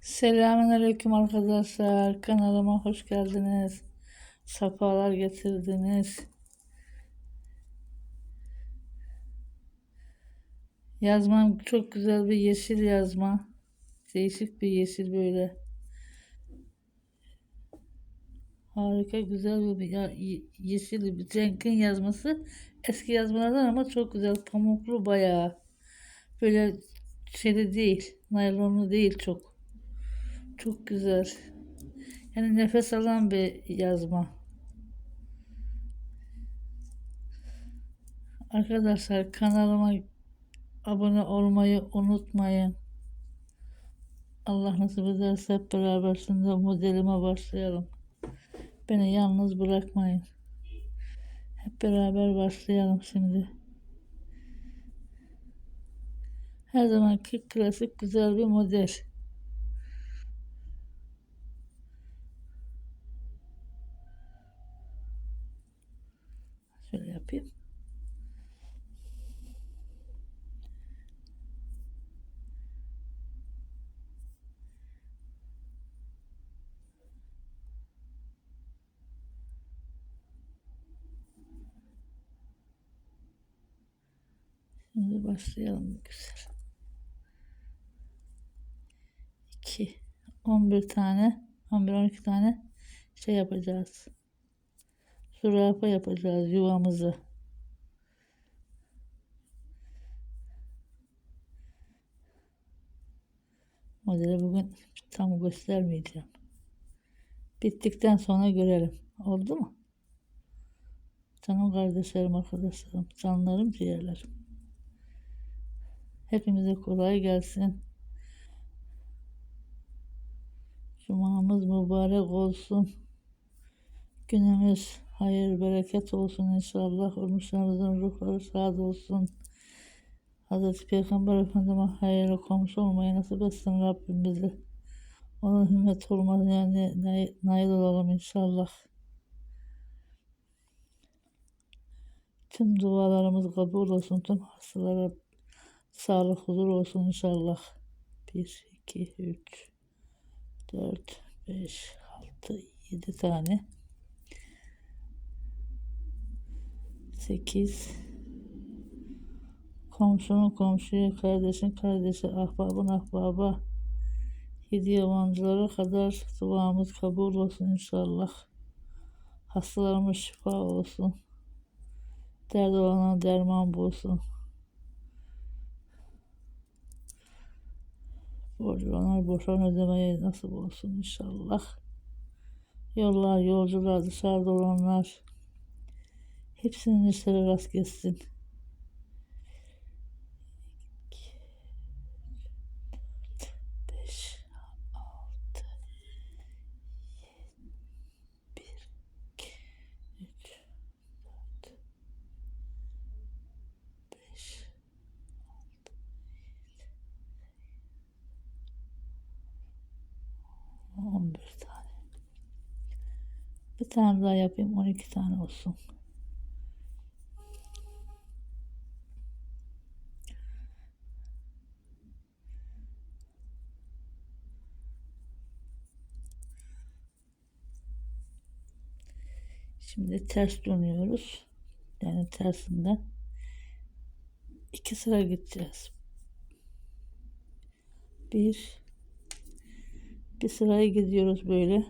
Selamünaleyküm arkadaşlar. Kanalıma hoş geldiniz. Safalar getirdiniz. Yazmam çok güzel bir yeşil yazma. Değişik bir yeşil böyle. Harika güzel bir ya, ye- yeşil bir Cenk'in yazması. Eski yazmalardan ama çok güzel. Pamuklu bayağı. Böyle şeyde değil. Naylonlu değil çok. Çok güzel. Yani nefes alan bir yazma. Arkadaşlar kanalıma abone olmayı unutmayın. Allah nasip ederse hep beraber şimdi modelime başlayalım. Beni yalnız bırakmayın. Hep beraber başlayalım şimdi. Her zamanki klasik güzel bir model. Şöyle yapayım. Şimdi başlayalım güzel. 2 11 tane 11 12 tane şey yapacağız. Zürafa yapacağız yuvamızı. Modeli bugün tam göstermeyeceğim. Bittikten sonra görelim. Oldu mu? Canım kardeşlerim, arkadaşlarım, canlarım, ciğerlerim. Hepimize kolay gelsin. Cumamız mübarek olsun. Günümüz hayır, bereket olsun inşallah. Ölmüşlerimizin ruhları şad olsun. Hazreti Peygamber Efendim'e hayırlı komşu olmayı nasip etsin Rabbim bizi. Onun hümmet olmaz yani nail olalım inşallah. Tüm dualarımız kabul olsun. Tüm hastalara sağlık, huzur olsun inşallah. 1, 2, 3, 4, 5, 6, 7 tane. 8 Komşunun komşuya, kardeşin kardeşi, ahbabın ahbaba, yedi yabancılara kadar duamız kabul olsun inşallah. Hastalarımız şifa olsun. Derdi olana derman bulsun. Borcu olanlar borçlarını ödemeye nasip olsun inşallah. Yollar, yolcular, dışarıda olanlar hepsinin işleri rast gelsin. Bir, tane. Bir tane daha yapayım, on iki tane olsun. Şimdi ters dönüyoruz. Yani tersinden iki sıra gideceğiz. Bir bir sıraya gidiyoruz böyle.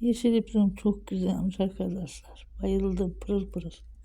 Yeşil iprim çok güzelmiş arkadaşlar. Bayıldım pırıl pırıl.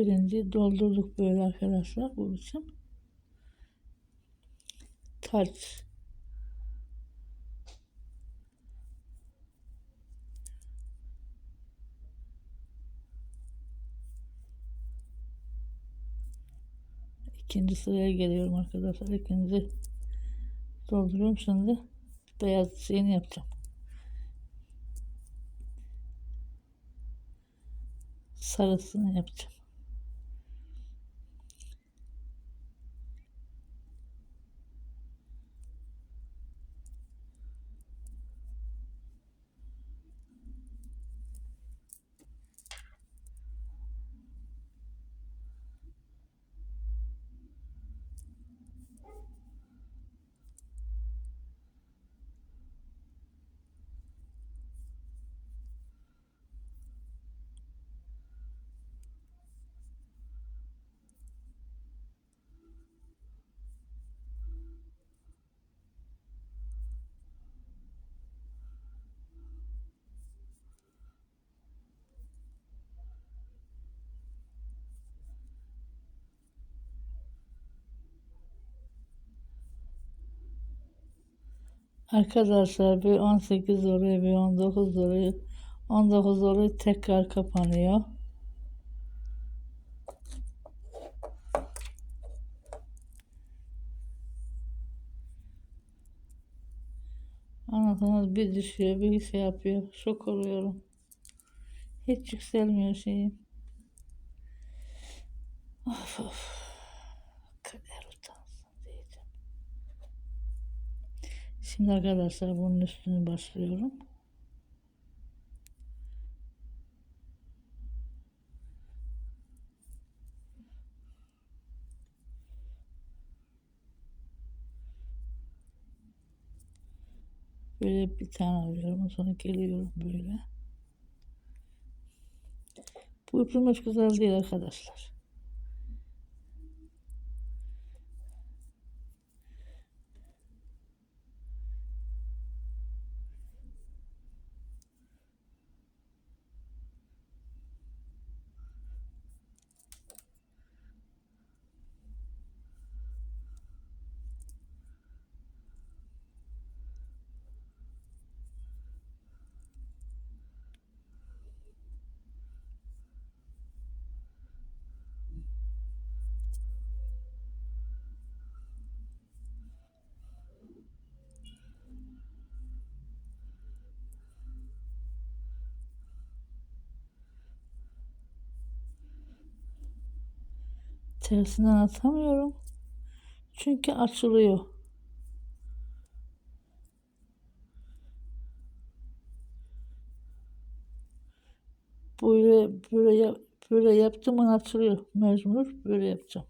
Birinci doldurduk böyle arkadaşlar bu biçim. Taç. İkinci sıraya geliyorum arkadaşlar. İkinci dolduruyorum. Şimdi beyaz şeyini yapacağım. Sarısını yapacağım. Arkadaşlar bir 18 oraya bir 19 oraya 19 oraya tekrar kapanıyor. Anlatınız bir düşüyor bir şey yapıyor. Şok oluyorum. Hiç yükselmiyor şeyim. Of of. Şimdi arkadaşlar bunun üstünü başlıyorum. Böyle bir tane alıyorum. Sonra geliyorum böyle. Bu ipim hiç güzel değil arkadaşlar. Tersinden atamıyorum. Çünkü açılıyor. Böyle böyle böyle yaptım açılıyor. Mecbur böyle yapacağım.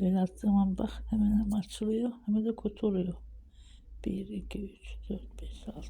Böyle attığım an bak hemen hem açılıyor hem de kötü oluyor. 1, 2, 3, 4, 5, 6.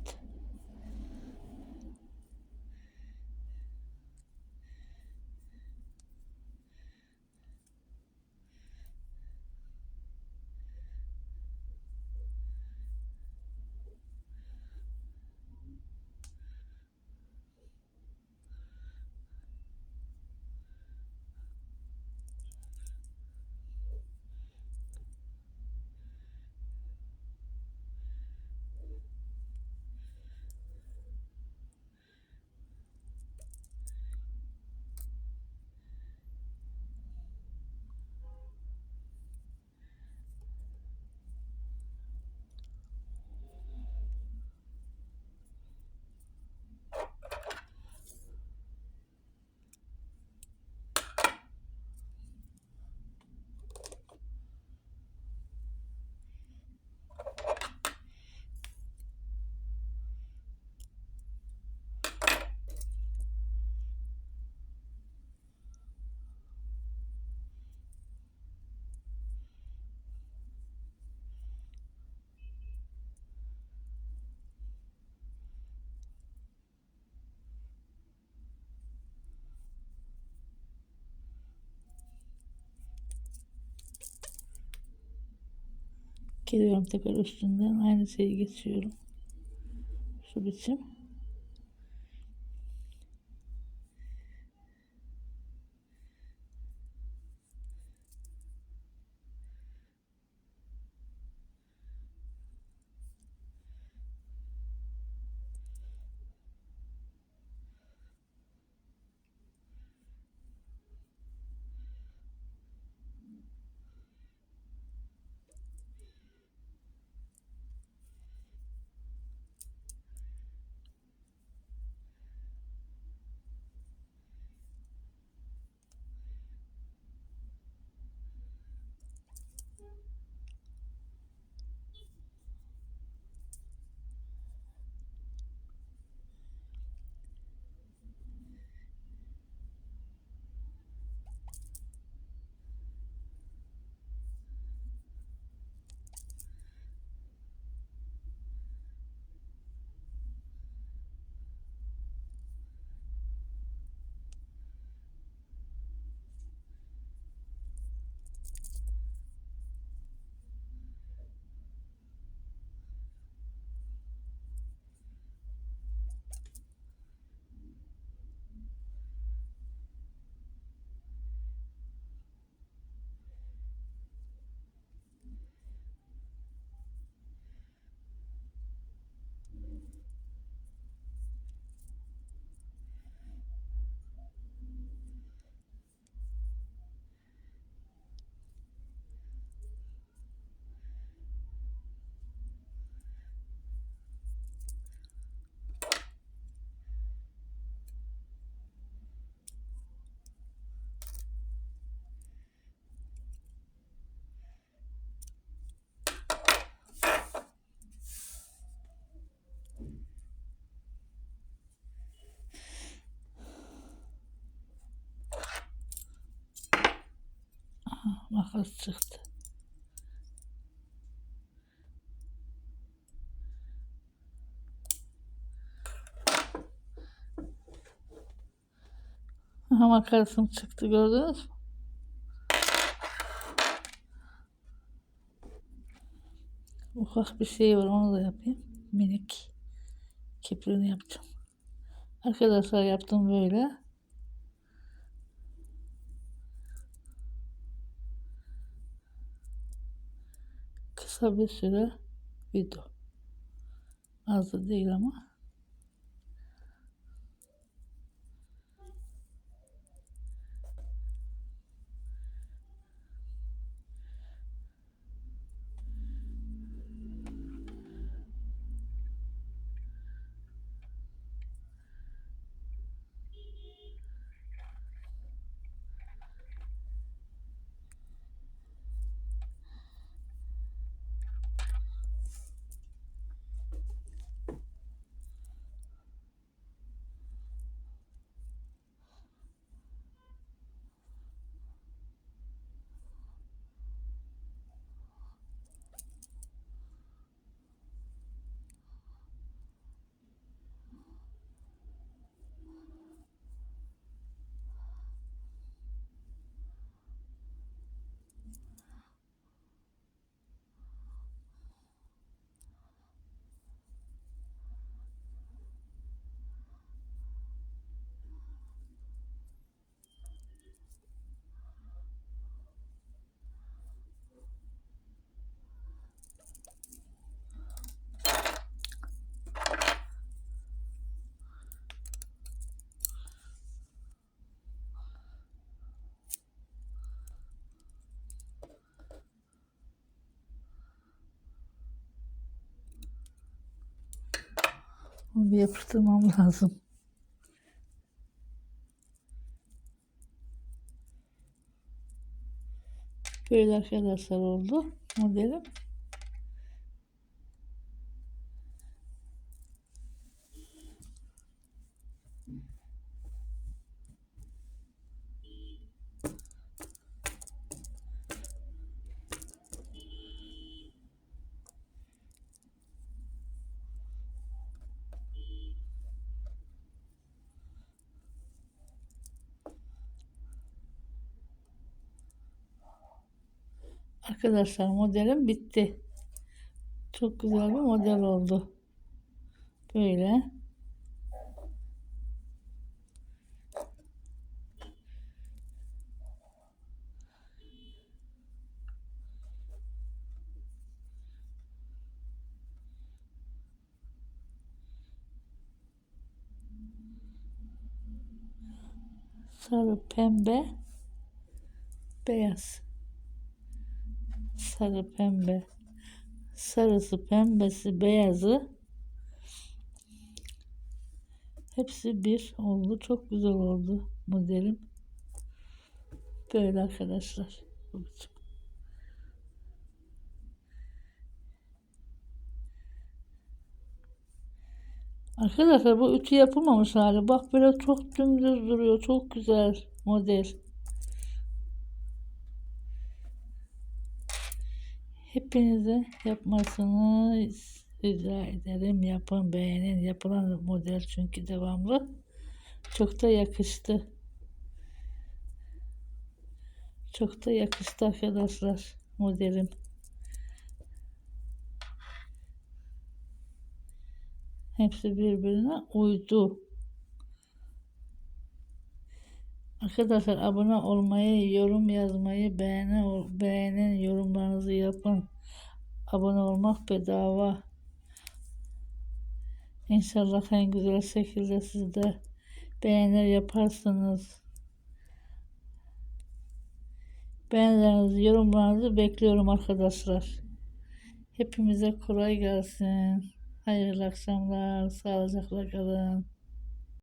Geliyorum tekrar üstünden aynı şeyi geçiyorum. Şu biçim. Makas çıktı. Aha makarasım çıktı gördünüz mü? Ufak bir şey var onu da yapayım. Minik. Kipriğini yapacağım. Arkadaşlar yaptım böyle. Kısa bir süre video. Az da değil ama. Onu bir yapıştırmam lazım. Böyle arkadaşlar oldu modelim. Arkadaşlar modelim bitti. Çok güzel bir model oldu. Böyle. Sarı, pembe, beyaz. Sarı, pembe. Sarısı, pembesi, beyazı. Hepsi bir oldu. Çok güzel oldu modelim. Böyle arkadaşlar. Arkadaşlar bu ütü yapılmamış hali. Bak böyle çok dümdüz duruyor. Çok güzel model. Hepinize yapmasını rica ederim. Yapın, beğenin. Yapılan model çünkü devamlı. Çok da yakıştı. Çok da yakıştı arkadaşlar modelim. Hepsi birbirine uydu. Arkadaşlar abone olmayı, yorum yazmayı, beğeni, beğenin, yorumlarınızı yapın. Abone olmak bedava. İnşallah en güzel şekilde siz de beğenir yaparsınız. Beğenilerinizi, yorumlarınızı bekliyorum arkadaşlar. Hepimize kolay gelsin. Hayırlı akşamlar. Sağlıcakla kalın.